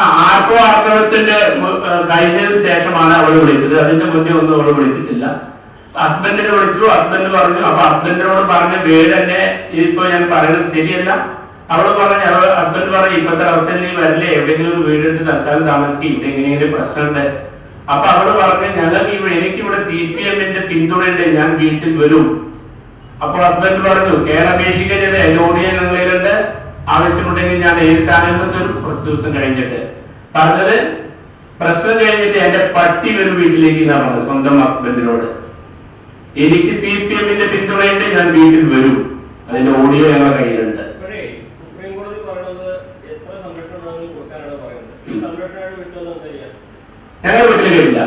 ആ ആർക്കോ ആർത്തവത്തിന്റെ കഴിഞ്ഞതിന് ശേഷമാണ് അവൾ വിളിച്ചത്. അതിന്റെ മുന്നേ ഒന്നും അവൾ വിളിച്ചിട്ടില്ല. ഹസ്ബൻഡിനെ വിളിച്ചു. ഹസ്ബൻഡ് പറഞ്ഞു അപ്പൊ ഹസ്ബൻഡിനോട് പറഞ്ഞ വീട് തന്നെ ഇപ്പൊ ഞാൻ പറയുന്നത് ശരിയല്ല. അവൾ പറഞ്ഞു ഹസ്ബൻഡ് പറഞ്ഞു ഇപ്പത്തെ അവസ്ഥയിൽ നീ വരില്ലേ. എവിടെയെങ്കിലും ഒരു വീടെടുത്ത് തൽക്കാലം താമസിക്കും. ഇവിടെ എങ്ങനെയെങ്കിലും പ്രശ്നമുണ്ട്. അപ്പൊ അവൾ പറഞ്ഞു ഞങ്ങൾക്ക് ഇവിടെ എനിക്ക് ഇവിടെ സി പി എമ്മിന്റെ പിന്തുണയുണ്ട്. ഞാൻ വീട്ടിൽ വരും. അപ്പൊ ഹസ്ബൻഡ് പറഞ്ഞു കേരളപേക്ഷിക്കുന്നത് ഓഡിയോ നിങ്ങളിലുണ്ട് ആവശ്യമുണ്ടെങ്കിൽ ഞാൻ ഏത് തരും കുറച്ച് ദിവസം കഴിഞ്ഞിട്ട് പറഞ്ഞത് പ്രശ്നം കഴിഞ്ഞിട്ട് എന്റെ പട്ടി വരും വീട്ടിലേക്ക് എന്നാ പറഞ്ഞത് സ്വന്തം ഹസ്ബൻഡിനോട് എനിക്ക് സി പി എമ്മിന്റെ പിന്തുണയിട്ട് ഞാൻ വീട്ടിൽ വരും. അതിന്റെ ഓഡിയോ ഞങ്ങളുടെ കയ്യിലുണ്ട്. ഇപ്പോഴേ സുപ്രീം കോടതി പറയുന്നത് എത്ര സംരക്ഷണം വേണമെങ്കിലും കൊടുക്കാനാണ് പറയുന്നത് ഈ സംരക്ഷണം വിട്ടത് എന്താ ചെയ്യാ ഞങ്ങൾ വീട്ടിലേക്കില്ല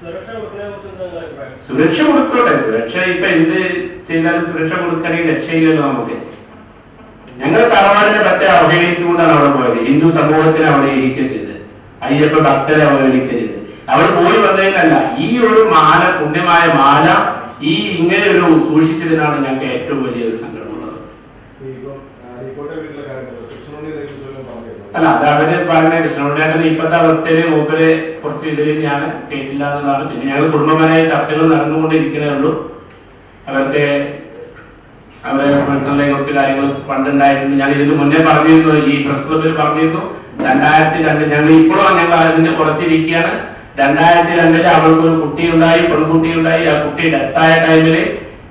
സുരക്ഷ കൊടുത്തോട്ടെ. സുരക്ഷ ഇപ്പൊ എന്ത് ചെയ്താലും സുരക്ഷ കൊടുക്കണമെങ്കിൽ രക്ഷയില്ലല്ലോ നമുക്ക്. ഞങ്ങൾ തറവാടിനെ പറ്റി അവഹേളിച്ചുകൊണ്ടാണ് അവിടെ പോയത്. ഹിന്ദു സമൂഹത്തിനെ അവഹേളിക്കുക ചെയ്ത് അയ്യപ്പ ഭക്തരെ അവഹേളിക്കുക ചെയ്ത് അവിടെ പോയി വന്നതിനല്ല ഈ ഒരു മാല പുണ്യമായ മാല ഈ ഇങ്ങനെ ഒരു സൂക്ഷിച്ചതിനാണ് ഞങ്ങൾക്ക് ഏറ്റവും വലിയ ഒരു സങ്കടമുള്ളത് ഇപ്പം ഹൈക്കോട്ടെ വീട്ടിലെ കാര്യങ്ങൾ കൃഷ്ണനെ കുറിച്ച് പറഞ്ഞിരുന്നു അല്ല അത് അവർ പറഞ്ഞ കൃഷ്ണകുട്ടിയുടെ ഇപ്പോഴത്തെ അവസ്ഥയിൽ മൂപ്പര് കുറച്ച് ഇതിൽ ഞാൻ കേട്ടില്ല എന്നുള്ളതാണ്. പിന്നെ ഞങ്ങൾ കുടുംബപരമായ ചർച്ചകൾ നടന്നുകൊണ്ടിരിക്കുന്നേ ഉള്ളൂ. അവരുടെ അവരെ പേഴ്സണലെ കുറച്ച് കാര്യങ്ങൾ പണ്ടുണ്ടായിരുന്നു. ഞാൻ ഇതിന് മുന്നേ പറഞ്ഞിരുന്നു ഈ പ്രസ് ക്ലബിൽ പറഞ്ഞിരുന്നു. രണ്ടായിരത്തി രണ്ട് ഞങ്ങൾ ഇപ്പോഴും ഞങ്ങൾ അതിന് കുറച്ചിരിക്കുകയാണ് രണ്ടായിരത്തി രണ്ടിൽ അവൾക്ക് ഒരു കുട്ടി ഉണ്ടായി പെൺകുട്ടി ഉണ്ടായി ആ കുട്ടി ഡെത്തായ ടൈമിൽ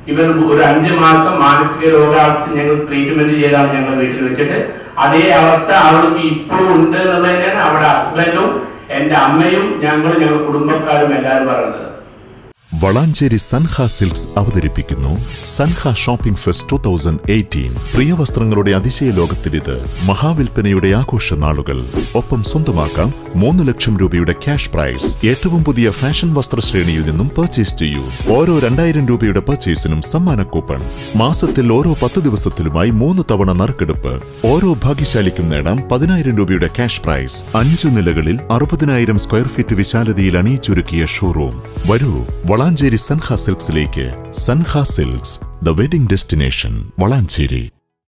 ഇവർ ഒരു അഞ്ച് മാസം മാനസിക രോഗാവസ്ഥ ഞങ്ങൾ ട്രീറ്റ്മെന്റ് ചെയ്താണ് ഞങ്ങൾ വീട്ടിൽ വെച്ചിട്ട്. അതേ അവസ്ഥ അവൾക്ക് ഇപ്പോഴും ഉണ്ട് എന്നുള്ളത് തന്നെയാണ് അവിടെ ഹസ്ബൻഡും എന്റെ അമ്മയും ഞങ്ങളും ഞങ്ങൾ കുടുംബക്കാരും എല്ലാവരും പറയുന്നത്. വളാഞ്ചേരി സൻഹ സിൽക്സ് അവതരിപ്പിക്കുന്നു. Sanha shopping fest two thousand eighteen പ്രിയ വസ്ത്രങ്ങളുടെ അതിശയ ലോകത്തിലിത് മഹാവിൽപ്പനയുടെ ആഘോഷ നാളുകൾ. ഒപ്പം സ്വന്തമാക്കാം മൂന്ന് ലക്ഷം രൂപയുടെ ക്യാഷ് പ്രൈസ് ഏറ്റവും പുതിയ ഫാഷൻ വസ്ത്രശ്രേണിയിൽ നിന്നും പർച്ചേസ് ചെയ്യൂ. ഓരോ രണ്ടായിരം രൂപയുടെ പർച്ചേസിനും സമ്മാന കൂപ്പൺ മാസത്തിൽ ഓരോ പത്ത് ദിവസത്തിലുമായി മൂന്ന് തവണ നറുക്കെടുപ്പ്. ഓരോ ഭാഗ്യശാലിക്കും നേടാം പതിനായിരം രൂപയുടെ ക്യാഷ് പ്രൈസ് അഞ്ചു നിലകളിൽ അറുപതിനായിരം സ്ക്വയർ ഫീറ്റ് വിശാലതയിൽ അണിയിച്ചൊരുക്കിയ ഷോറൂം വരൂ Valanchery Sanha സിൽക്സിലേക്ക് Sanha silks the wedding destination Valanchery.